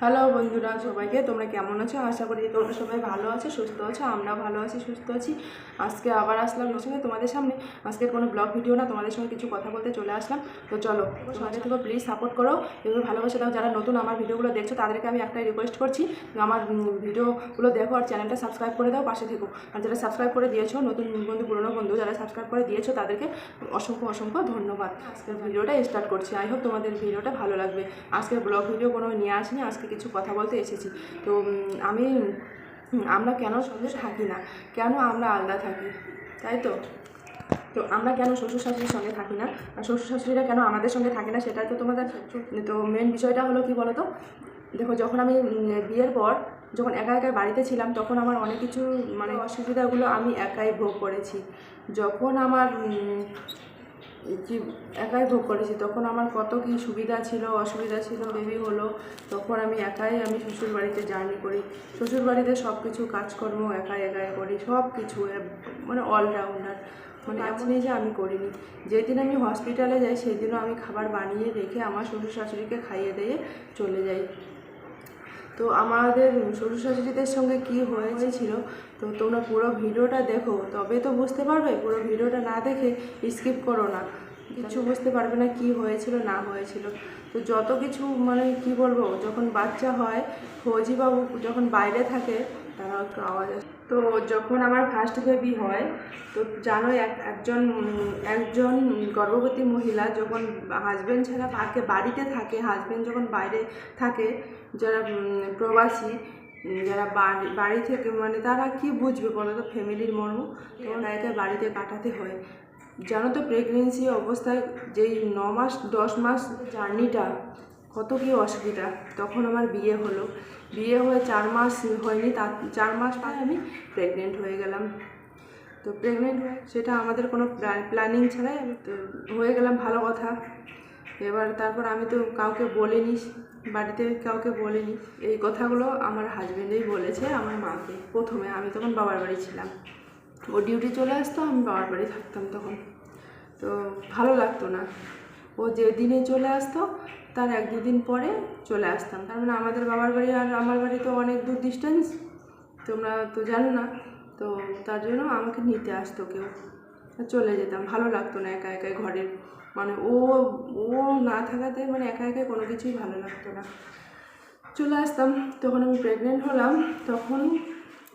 Hello বন্ধুরা, সবাইকে তোমরা কেমন আছো? আশা করি তোমরা সবাই ভালো আছো, সুস্থ আছো, আমরাও ভালো আছি, সুস্থ আছি। আজকে আবার আসলাম ওর সঙ্গে তোমাদের সামনে। আজকের কোনো ব্লগ ভিডিও না, তোমাদের সঙ্গে কিছু কথা বলতে চলে আসলাম। তো চলো সবাই থেকে প্লিজ সাপোর্ট করো। এগুলো ভালোবাসা দাও, যারা নতুন আমার ভিডিওগুলো দেখছ, তাদেরকে আমি একটাই রিকোয়েস্ট করছি। আমার ভিডিওগুলো দেখো আর চ্যানেলটা সাবস্ক্রাইব করে দাও, পাশে থেকো। আর যারা সাবস্ক্রাইব করে দিয়েছ, নতুন বন্ধু, পুরনো বন্ধু, যারা সাবস্ক্রাইব করে দিয়েছ, তাদেরকে অসংখ্য অসংখ্য ধন্যবাদ। আজকের ভিডিওটা স্টার্ট করছি। আই হোপ তোমাদের ভিডিওটা ভালো লাগবে। আজকের ব্লগ ভিডিও কোনো নিয়ে আসিনি, আজকে কিছু কথা বলতে এসেছি। তো আমি আমরা কেন সঙ্গে থাকি না? কেন আমরা আলাদা থাকি? তাই তো? তো আমরা কেন শ্বশুর শাশুড়ির সঙ্গে থাকি না? আর শ্বশুর শাশুড়িরা কেন আমাদের সঙ্গে থাকে না? সেটাই তো তোমাদের তো মেন বিষয়টা হলো কি বলো তো দেখো, যখন আমি বিয়ের পর যখন একা একা বাড়িতে ছিলাম, তখন আমার অনেক কিছু মানে অসুবিধাগুলো আমি একাই ভোগ করেছি। যখন আমার একাই ভোগ করেছি তখন আমার কত কি সুবিধা ছিল অসুবিধা ছিল বেবি হলো। তখন আমি একাই আমি শ্বশুর বাড়িতে জার্নি করি। শ্বশুর বাড়িতে সব কিছু কাজকর্ম একাই একাই করি সব কিছু মানে অলরাউন্ডার মানে এমন নেই যে আমি করিনি। যেদিন আমি হসপিটালে যাই সেদিনও আমি খাবার বানিয়ে রেখে আমার শ্বশুর শাশুড়িকে খাইয়ে দিয়ে চলে যাই। তো আমাদের শ্বশুর শাশুড়িদের সঙ্গে কী হয়েছিল? তো তোমরা পুরো ভিডিওটা দেখো, তবে তো বুঝতে পারবে, পুরো ভিডিওটা না দেখে স্কিপ করো না। কিছু বুঝতে পারবে না কি হয়েছিল, না হয়েছিল। তো যত কিছু মানে কি বলব, যখন বাচ্চা হয়, ফৌজিবাবু যখন বাইরে থাকে, তারা একটু আওয়াজ তো যখন আমার ফার্স্ট বেবি হয়, তো জানো এক, একজন একজন গর্ভবতী মহিলা যখন হাজব্যান্ড ছাড়া থাকে, বাড়িতে থাকে হাজব্যান্ড যখন বাইরে থাকে, যারা প্রবাসী, যারা বাড়ি বাড়ি থেকে মানে তারা কি বুঝবে বলো তো ফ্যামিলির মর্ম তো একা বাড়িতে কাটাতে হয়। জানো তো প্রেগনেন্সি অবস্থায় যেই ন মাস, দশ মাস জার্নিটা কত কি অসুবিধা? তখন আমার বিয়ে হলো। বিয়ে হয়ে চার মাস হয়নি, তার চার মাস পরে আমি প্রেগনেন্ট হয়ে গেলাম। তো প্রেগনেন্ট হয়ে, সেটা আমাদের কোনো প্ল্যানিং ছাড়াই তো হয়ে গেলাম, ভালো কথা। এবার তারপর আমি তো কাউকে বলিনি, বাড়িতে কাউকে বলিনি। এই কথাগুলো আমার হাজবেন্ডেই বলেছে আমার মাকে প্রথমে। আমি তখন বাবার বাড়ি ছিলাম। ও ডিউটি চলে আসতো, আমি বাবার বাড়ি থাকতাম তখন। তো ভালো লাগতো না। ও যেদিনে চলে আসতো তার এক দুদিন পরে চলে আসতাম। তার মানে আমাদের বাবার বাড়ি আর আমার বাড়ি তো অনেক দূর ডিস্টেন্স তোমরা তো জানো না। তো তার জন্য আমাকে নিতে আসতো কেউ। চলে যেতাম, ভালো লাগতো না একা একাই ঘরের। মানে ও ও না থাকাতে মানে একা একাই কোনো কিছুই ভালো লাগতো না। চলে আসতাম, তখন আমি প্রেগনেন্ট হলাম, তখন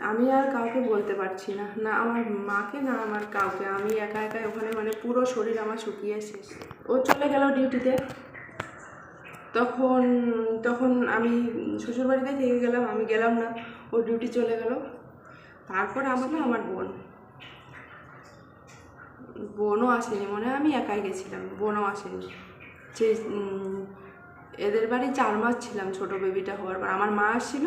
আমি আর কাউকে বলতে পারছি না। না আমার মাকে, না আমার কাউকে। আমি একা একাই ওখানে মানে পুরো শরীর আমার শুকিয়ে শেষ। ও চলে গেল ডিউটিতে তখন তখন আমি শ্বশুরবাড়িতে থেকে গেলাম, আমি গেলাম না, ও ডিউটি চলে গেল। তারপরে আমার না, আমার বোন। বোনও আসেনি, মনে হয় আমি একাই গেছিলাম, বোনও আসেনি। যে এদের বাড়ি চার মাস ছিলাম ছোট বেবিটা হওয়ার পর। আমার মা আসছিল,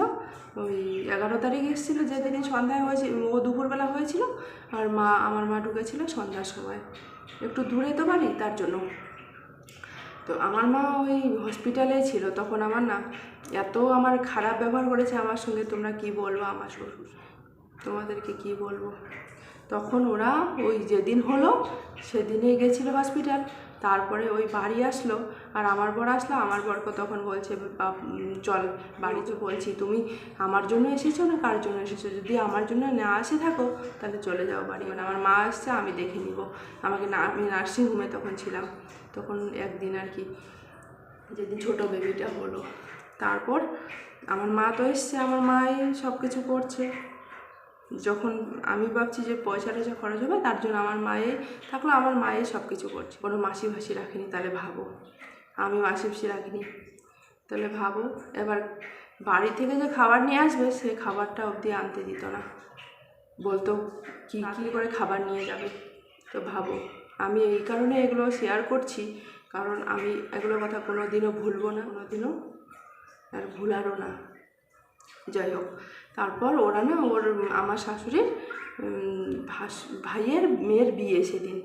ওই এগারো তারিখ এসেছিল, যেদিন সন্ধ্যায় হয়েছে, ও দুপুরবেলা হয়েছিল, আর মা, আমার মা ঢুকেছিল সন্ধ্যার সময়। একটু দূরে তো বাড়ি, তার জন্য। তো আমার মা ওই হসপিটালে ছিল, তখন আমার না এত আমার খারাপ ব্যবহার করেছে আমার সঙ্গে, তোমরা কি বলব আমার শ্বশুর? তোমাদেরকে কি বলব? তখন ওরা ওই যেদিন হলো, সেদিনেই গেছিল হসপিটাল তারপরে ওই বাড়ি আসলো আর আমার বর আসলো আমার বরকে তখন বলছে "বাপ, উম, চল বাড়িতে বলছি তুমি আমার জন্য এসেছ না কার জন্য এসেছ? যদি আমার জন্য না আসে থাকো তাহলে চলে যাও বাড়ি। মানে আমার মা আসছে আমি দেখে নিব। আমাকে না আমি নার্সিংহোমে তখন ছিলাম। তখন একদিন আর কি যেদিন ছোটো বেবিটা হলো। তারপর আমার মা তো এসছে আমার মাই সব কিছু করছে। যখন আমি ভাবছি যে পয়সা টয়সা খরচ হবে, তার জন্য আমার মায়ে থাকল, আমার মায়ে সব কিছু করছে। কোনো মাসি ভাসি রাখিনি, তাহলে ভাবো। আমি মাসি ভাসি রাখিনি, তাহলে ভাবো। এবার বাড়ি থেকে যে খাবার নিয়ে আসবে, সে খাবারটা অবধি আনতে দিত না। বলতো, কী কী করে খাবার নিয়ে যাবে? তো ভাবো। আমি এই কারণে এগুলো শেয়ার করছি, কারণ আমি এগুলো কথা কোনো দিনও ভুলবো না কোনো দিনও আর ভুলারও না। যাই হোক তারপর ওরা না ওর আমার শাশুড়ির ভাস, ভাইয়ের মেয়ের বিয়ে সেদিন।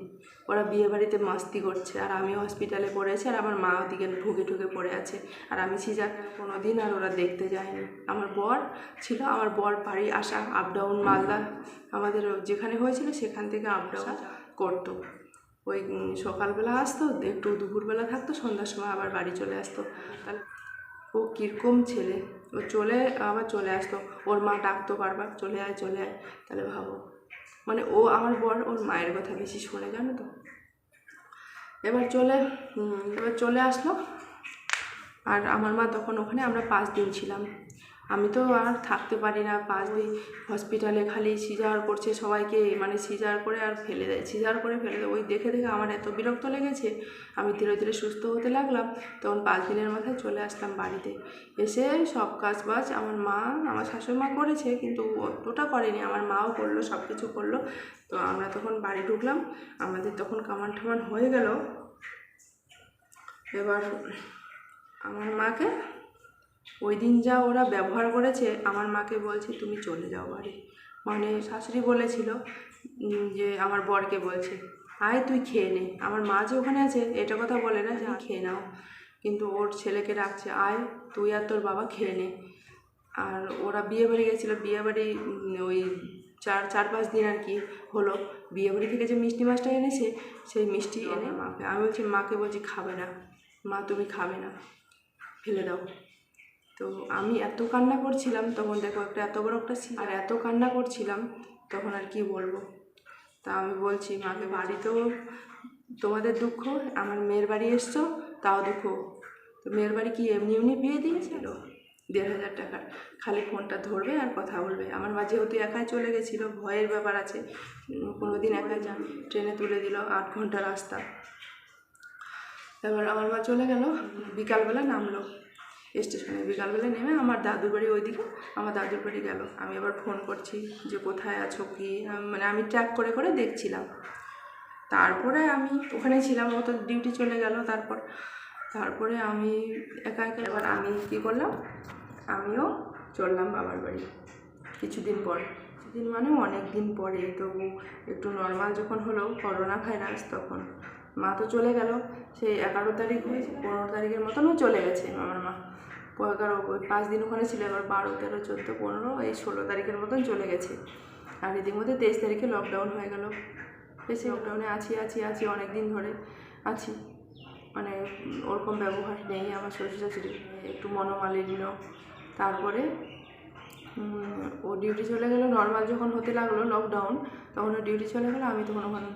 ওরা বিয়ে বাড়িতে মাস্তি করছে। আর আমি হসপিটালে পড়েছি আর আমার মা ওদিকে ঢুকে ঢুকে পড়ে আছে। আর আমি সিজার কোনো দিন আর ওরা দেখতে যায়নি। আমার বর ছিল আমার বর বাড়ি আসা আপ ডাউন মালদা। আমাদের যেখানে হয়েছিল সেখান থেকে আপ ডাউন করতো। ওই সকালবেলা আসতো, একটু দুপুরবেলা থাকতো, সন্ধ্যার সময় আবার বাড়ি চলে আসতো। তাহলে ও কীরকম ছেলে। চলে আবার চলে আসতো। ওর মা ডাকতো বারবার, চলে আয় চলে আয়। তাহলে ভাবো। মানে ও আমার বর ওর মায়ের কথা বেশি শোনে, জানো তো? এবার চলে এবার চলে আসলো। আর আমার মা তখন ওখানে, আমরা পাঁচ দিন ছিলাম। আমি তো আর থাকতে পারি না, পাঁচ দিন হসপিটালে খালি সিজার করছে সবাইকে মানে সিজার করে আর ফেলে দেয়, সিজার করে ফেলে দেয়। ওই দেখে দেখে আমার এত বিরক্ত লেগেছে, আমি ধীরে ধীরে সুস্থ হতে লাগলাম, তখন পাঁচ দিনের মাথায় চলে আসলাম বাড়িতে। এসে সব কাজ বাজ আমার মা, আমার শাশুড়ি মা করেছে, কিন্তু অতটা করেনি, আমার মাও করল সব কিছু করল। তো আমরা তখন বাড়ি ঢুকলাম, আমাদের তখন কামান ঠামান হয়ে গেল। এবার আমার মাকে ওই দিন যা ওরা ব্যবহার করেছে আমার মাকে বলছে তুমি চলে যাও বাড়ি। মানে শাশুড়ি বলেছিল যে আমার বরকে বলছে আয় তুই খেয়ে নে। আমার মা যে ওখানে আছে এটা কথা বলে না যে "আয়, খেয়ে নাও। কিন্তু ওর ছেলেকে ডাকছে আয় তুই আর তোর বাবা খেয়ে নে। আর ওরা বিয়ে বাড়ি গেছিল বিয়ে বাড়ি ওই চার চার পাঁচ দিন আর কি হলো। বিয়ে বাড়ি থেকে যে মিষ্টি মাছটা এনেছে সেই মিষ্টি এনে মাকে আমি বলছি মাকে বলছি খাবে না। মা তুমি খাবে না। ফেলে দাও। তো আমি এত কান্না করছিলাম, তখন দেখো একটা এত বড় একটা আর এত কান্না করছিলাম, তখন আর কি বলব? তা আমি বলছি মাকে বাড়িতেও তোমাদের দুঃখ, আমার মেয়ের বাড়ি এসছো, তাও দুঃখ। তো মেয়ের বাড়ি কি এমনি এমনি বিয়ে দিয়েছিল? দেড় হাজার টাকার খালি ফোনটা ধরবে আর কথা বলবে। আমার মা যেহেতু একাই চলে গেছিল, ভয়ের ব্যাপার আছে কোনো দিন একাই যান ট্রেনে তুলে দিল আট ঘণ্টা রাস্তা। এবার আমার মা চলে গেল, বিকালবেলা নামলো। স্টেশনে বিকালবেলা নেমে আমার দাদুর বাড়ি ওইদিকে আমার দাদুর বাড়ি গেল। আমি আবার ফোন করছি যে কোথায় আছো কি? মানে আমি ট্র্যাক করে করে দেখছিলাম। তারপরে আমি ওখানে ছিলাম, ও তো ডিউটি চলে গেল তারপর। তারপরে আমি একা একা এবার আমি কী করলাম? আমিও চললাম বাবার বাড়ি কিছুদিন পর। কিছুদিন মানে অনেক দিন পরে, তবু একটু নর্মাল যখন হলো করোনা ভাইরাস তখন। মা তো চলে গেল, সেই এগারো তারিখ হয়েছে, পনেরো তারিখের মতনও চলে গেছে আমার মা। এগারো, পাঁচ দিন ওখানে ছিল, এবার বারো, তেরো, চোদ্দ, পনেরো, এই ষোলো তারিখের মতন চলে গেছে। আর এদিক মধ্যে তেইশ তারিখে লকডাউন হয়ে গেল। বেশি লকডাউনে আছি আছি আছি অনেক দিন ধরে আছি। মানে ওরকম ব্যবহার নেই আমার শ্বশুর শাশুড়ি একটু মনোমালিন্য। তারপরে ও ডিউটি চলে গেলো। নর্মাল যখন হতে লাগল লকডাউন তখন ও ডিউটি চলে গেলো। আমি তখন ওখানে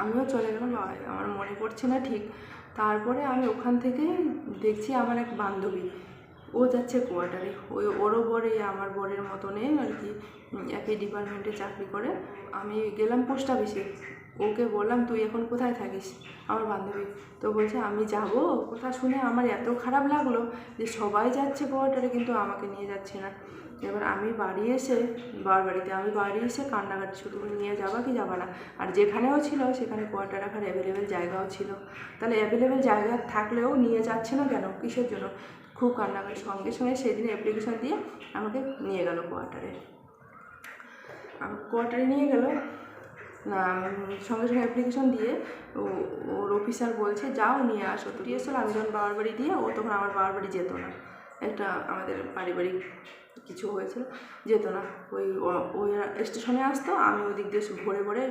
আমিও চলে গেলাম। আমার মনে পড়ছে না ঠিক। তারপরে আমি ওখান থেকে দেখছি আমার এক বান্ধবী। ও যাচ্ছে কোয়ার্টারে। ওই ওরও বরে আমার বরের মতনে আর কি একই ডিপার্টমেন্টে চাকরি করে। আমি গেলাম পোস্ট অফিসে। ওকে বললাম, তুই এখন কোথায় থাকিস? আমার বান্ধবী। তো বলছে, আমি যাব। কথা শুনে আমার এত খারাপ লাগল যে সবাই যাচ্ছে কোয়ার্টারে, কিন্তু আমাকে নিয়ে যাচ্ছে না। এবার আমি বাড়ি এসে, বার বাড়িতে আমি বাড়ি এসে কান্নাকাটি শুধু করে নিয়ে যাবা কি যাবা না। আর যেখানেও ছিল, সেখানে কোয়ার্টার রাখার অ্যাভেলেবেল জায়গাও ছিল। তাহলে অ্যাভেলেবেল জায়গা থাকলেও নিয়ে যাচ্ছে না কেন? কিসের জন্য? খুব কান্নাকাটি। সঙ্গে সঙ্গে সেদিন অ্যাপ্লিকেশন দিয়ে আমাকে নিয়ে গেল কোয়ার্টারে আমি কোয়ার্টারে নিয়ে গেল। সঙ্গে সঙ্গে অ্যাপ্লিকেশন দিয়ে ওর অফিসার বলছে, যাও, নিয়ে আসো। তো এসেছিল আমি যখন বাবার বাড়ি দিয়ে, ও তখন আমার বাবার বাড়ি যেত না। একটা আমাদের পারিবারিক কিছু হয়েছিল, যেত না। ওই ওই স্টেশনে আসতো, আমি ওই দিক দিয়ে ভোরে ভোরে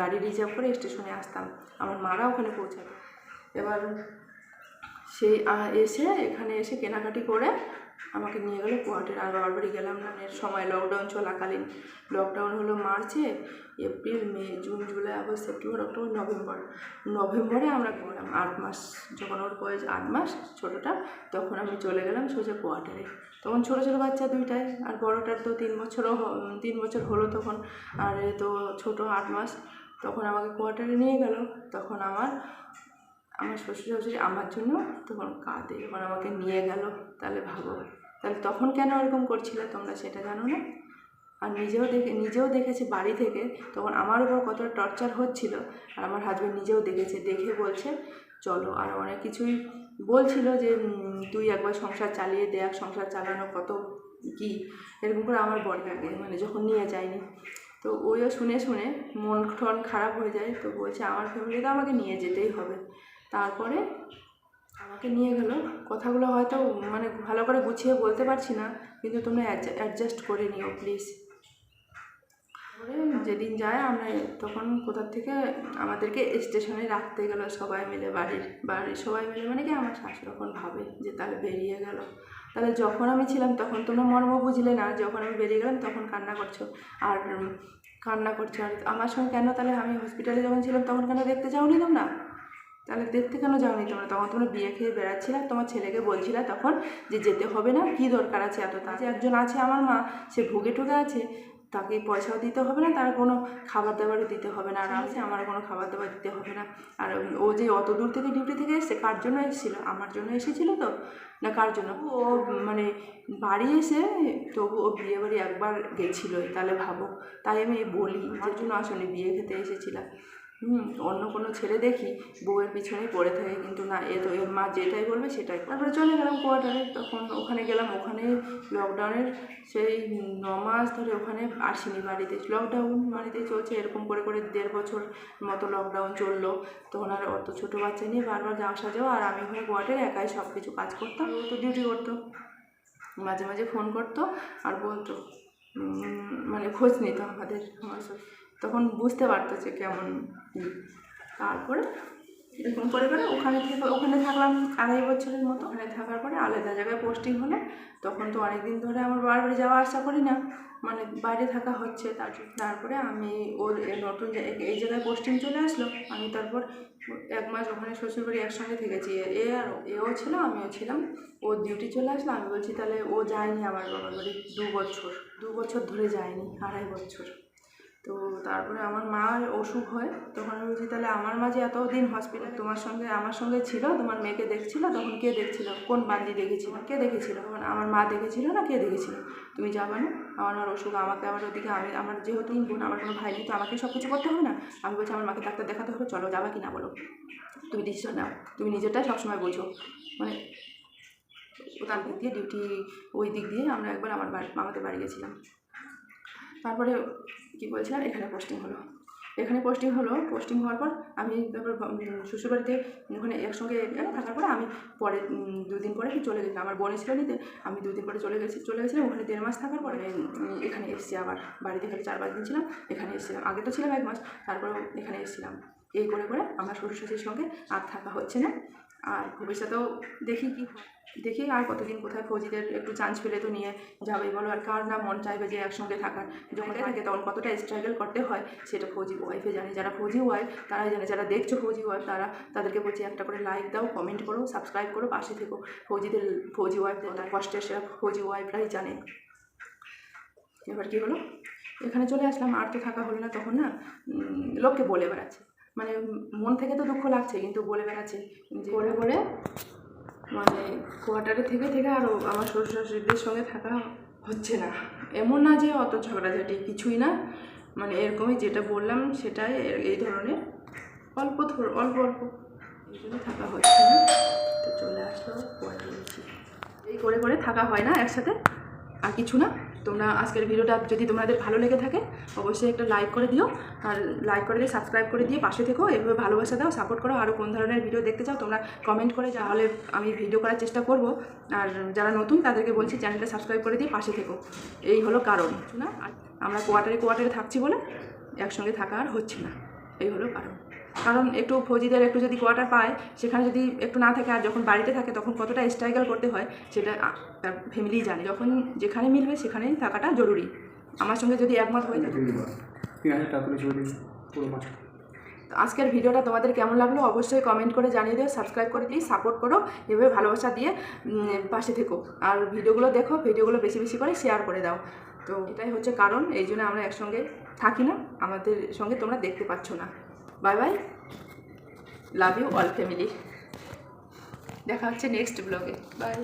গাড়ি রিজার্ভ করে স্টেশনে আসতাম। আমার মারা ওখানে পৌঁছাতো। এবার সেই এসে এখানে এসে কেনাকাটি করে আমাকে নিয়ে গেলো কোয়ার্টার আর বাড়ি গেলাম না এর সময় লকডাউন চলাকালীন। লকডাউন হলো মার্চে, April, May, June, July, August, September, October, November. নভেম্বরে আমরা গেলাম আট মাস, যখন ওর বয়স আট মাস, ছোটোটা, তখন আমি চলে গেলাম সোজা কোয়ার্টারে। তখন ছোটো ছোটো বাচ্চা দুইটাই, আর বড়োটার তো তিন বছরও তিন বছর হলো তখন, আর তো ছোটো আট মাস। তখন আমাকে কোয়ার্টারে নিয়ে গেল। তখন আমার আমার শ্বশুর শাশুড়ি আমার জন্য তখন কাঁদে যখন আমাকে নিয়ে গেল, তাহলে ভাবো তাহলে তখন কেন এরকম করছিলে তোমরা সেটা জানো না? আর নিজেও দেখে, নিজেও দেখেছে বাড়ি থেকে, তখন আমার উপর কতটা টর্চার হচ্ছিল, আর আমার হাজব্যান্ড নিজেও দেখেছে, দেখে বলছে, চলো আর অনেক কিছুই বলছিল যে তুই একবার সংসার চালিয়ে দেখ, সংসার চালানো কত কি? এরকম করে আমার বর আগে মানে যখন নিয়ে যায়নি। তো ওইও শুনে শুনে মন টন খারাপ হয়ে যায়, তো বলছে, আমার ফ্যামিলিতে আমাকে নিয়ে যেতেই হবে। তারপরে আমাকে নিয়ে গেলো। কথাগুলো হয়তো মানে ভালো করে গুছিয়ে বলতে পারছি না, কিন্তু তোমরা অ্যাডজাস্ট করে নিও প্লিজ। যেদিন যায় আমরা তখন কোথার থেকে আমাদেরকে স্টেশনে রাখতে গেলো সবাই মিলে বাড়ির বাড়ির সবাই মিলে মানে কি আমার শাশুড়ি তখন ভাবে যে তাহলে বেরিয়ে গেল। তাহলে যখন আমি ছিলাম তখন তোমরা মর্ম বুঝলে না, যখন আমি বেরিয়ে গেলাম তখন কান্না করছ। আর কান্না করছ। আর আমার সঙ্গে কেন তাহলে আমি হসপিটালে যখন ছিলাম তখন কেন দেখতে যাওনি তোমরা? তাহলে দেখতে কেন যাওনি তোমরা? তখন তোমরা বিয়ে খেয়ে বেড়াচ্ছিলে, তোমার ছেলেকে বলছিলে তখন যে যেতে হবে না, কি দরকার আছে এত তা একজন আছে আমার মা, সে ভুগে টুগে আছে, তাকে পয়সাও দিতে হবে না, তার কোনো খাবার দাবারও দিতে হবে না। আর আছে আমার কোনো খাবার দাবার দিতে হবে না। আর ও যে অত দূর থেকে ডিউটি থেকে এসছে, কার জন্য এসেছিল? আমার জন্য এসেছিল তো? না কার জন্য? ও মানে বাড়ি এসে তবু ও বিয়ে বাড়ি একবার গেছিলোই, তাহলে ভাবো। তাই আমি বলি আমার জন্য আসলে বিয়ে খেতে এসেছিলাম। হুম, অন্য কোনো ছেলে দেখি বউয়ের পিছনেই পড়ে থাকে, কিন্তু না, এ তো মা যেটাই বলবে সেটাই। তারপরে চলে গেলাম কোয়ার্টারে তখন ওখানে গেলাম, ওখানে লকডাউনের সেই ন মাস ধরে ওখানে আসিনি বাড়িতে। লকডাউন বাড়িতে চলছে, এরকম করে করে দেড় বছর মতো লকডাউন চলল। তখন আর অত ছোটো বাচ্চা নিয়ে বারবার আসা যাওয়া, আর আমি ওখানে কোয়ার্টারে একাই সব কিছু কাজ করতাম, ও তো ডিউটি করতো। মাঝে মাঝে ফোন করতো আর বলতো মানে খোঁজ নিত আমাদের, আমার তখন বুঝতে পারতো যে কেমন তারপরে এরকম করে করে ওখানে থেকে, ওখানে থাকলাম আড়াই বছরের মতো। ওখানে থাকার পরে আলাদা জায়গায় পোস্টিং হলো তখন তো অনেক দিন ধরে আমার বারবার যাওয়া আসা করি না। মানে বাইরে থাকা হচ্ছে, তার তারপরে আমি ওর নতুন এই জায়গায় পোস্টিং চলে আসলো। আমি তারপর এক মাস ওখানে শ্বশুরবাড়ি একসঙ্গে থেকেছি। এ আর এও ছিল, আমিও ছিলাম। ও ডিউটি চলে আসলো। আমি বলছি, তাহলে ও যায়নি আমার বাবার বাড়ি দু বছর দু বছর ধরে যায়নি, আড়াই বছর। তো তারপরে আমার মার অসুখ হয়, তখন আমি বলছি, তাহলে আমার মা যে এতদিন হসপিটাল তোমার সঙ্গে, আমার সঙ্গে ছিল? তোমার মেয়েকে দেখছিল? তখন কে দেখছিল? কোন বান্দি দেখেছিল? কে দেখেছিল? তখন আমার মা দেখেছিল না কে দেখেছিল? তুমি যাবে না? আমার মার অসুখ, আমাকে আমার ওদিকে, আমি, আমার যেহেতু বোন, আমার কোনো ভাই নেই, তো আমাকে সব কিছু করতে হবে না? আমি বলছি, আমার মাকে ডাক্তার দেখাতে হবে, চলো যাবা কি না বলো। তুমি ডিসিশন নাও, তুমি নিজেরটা সবসময় বোঝো। মানে তার দিক দিয়ে ডিউটি ওই দিক দিয়ে আমরা একবার আমার বাড়ি আমাদের বাড়ি গেছিলাম। তারপরে কি বলছিলাম? এখানে পোস্টিং হলো। এখানে পোস্টিং হলো পোস্টিং হওয়ার পর আমি তারপর শ্বশুরবাড়িতে ওখানে একসঙ্গে থাকার পরে আমি পরে দুদিন পরে চলে গেছিলাম। আমার বোন ছিল নিতে, আমি দুদিন পরে চলে গেছি, চলে গেছিলাম। ওখানে দেড় মাস থাকার পরে এখানে এসেছি আবার। বাড়িতে খালি চার পাঁচ দিন ছিলাম, এখানে এসেছিলাম। আগে তো ছিলাম এক মাস তারপরে এখানে এসেছিলাম। এই করে করে আমার শ্বশুর শাশুড়ির সঙ্গে আর থাকা হচ্ছে না। আর ভবিষ্যতেও দেখি কি দেখি আর কতদিন কোথায় ফৌজিদের একটু চান্স পেলে তো নিয়ে যাবেই বলো। আর কার না মন চাইবে যে একসঙ্গে থাকার? যখন থাকে তখন কতটা স্ট্রাগল করতে হয় সেটা ফৌজি ওয়াইফে জানে। যারা ফৌজি ওয়াইফ তারাই জানে। যারা দেখছ ফৌজি ওয়াইফ তারা তাদেরকে বলছি একটা করে লাইক দাও কমেন্ট করো সাবস্ক্রাইব করো, পাশে থেকো। ফৌজিদের, ফৌজি ওয়াইফ তার কষ্টের সেরা ফৌজি ওয়াইফরাই জানে। এবার কী হলো? এখানে চলে আসলাম। আর তো থাকা হলো না তখন না লোককে বলে বেড়াচ্ছে। মানে মন থেকে তো দুঃখ লাগছে কিন্তু বলে বেড়াচ্ছে যে করে করে? মানে কোয়ার্টারে থেকে থেকে আরও আমার শ্বশুর শাশুড়িদের সঙ্গে থাকা হচ্ছে না। এমন না যে অত ঝগড়াঝাটি কিছুই না। মানে এরকমই যেটা বললাম সেটাই এই ধরনের অল্প অল্প অল্প এই জন্য থাকা হচ্ছে না। তো চলে আসলো কোয়ার্টারে এই করে করে থাকা হয় না একসাথে আর কিছু না। তোমরা আজকের ভিডিওটা যদি তোমাদের ভালো লেগে থাকে, অবশ্যই একটা লাইক করে দিও। আর লাইক করে দিয়ে সাবস্ক্রাইব করে দিয়ে পাশে থেকো এভাবে ভালোবাসা দাও সাপোর্ট করো। আরও কোন ধরনের ভিডিও দেখতে চাও, তোমরা কমেন্ট করে তাহলে আমি ভিডিও করার চেষ্টা করব। আর যারা নতুন, তাদেরকে বলছি চ্যানেলটা সাবস্ক্রাইব করে দিয়ে পাশে থেকো। এই হলো কারণ। না আমরা কোয়ার্টারে কোয়ার্টারে থাকছি বলে একসঙ্গে থাকা আর হচ্ছে না। এই হলো কারণ। কারণ একটু ফৌজিদের একটু যদি কোয়ার্টার পায় সেখানে যদি একটু না থাকে আর যখন বাড়িতে থাকে তখন কতটা স্ট্রাগল করতে হয় সেটা তার ফ্যামিলি জানে। যখন যেখানে মিলবে সেখানেই থাকাটা জরুরি। আমার সঙ্গে যদি একমত হয়ে থাকে। তো আজকের ভিডিওটা তোমাদের কেমন লাগল অবশ্যই কমেন্ট করে জানিয়ে দিও সাবস্ক্রাইব করে দিই সাপোর্ট করো এভাবে ভালোবাসা দিয়ে পাশে থেকো। আর ভিডিওগুলো দেখো ভিডিওগুলো বেশি বেশি করে শেয়ার করে দাও। তো এটাই হচ্ছে কারণ এই জন্য আমরা একসঙ্গে থাকি না আমাদের সঙ্গে তোমরা দেখতে পাচ্ছ না। Bye bye love you all family দেখা হচ্ছে নেক্সট ব্লগে বাই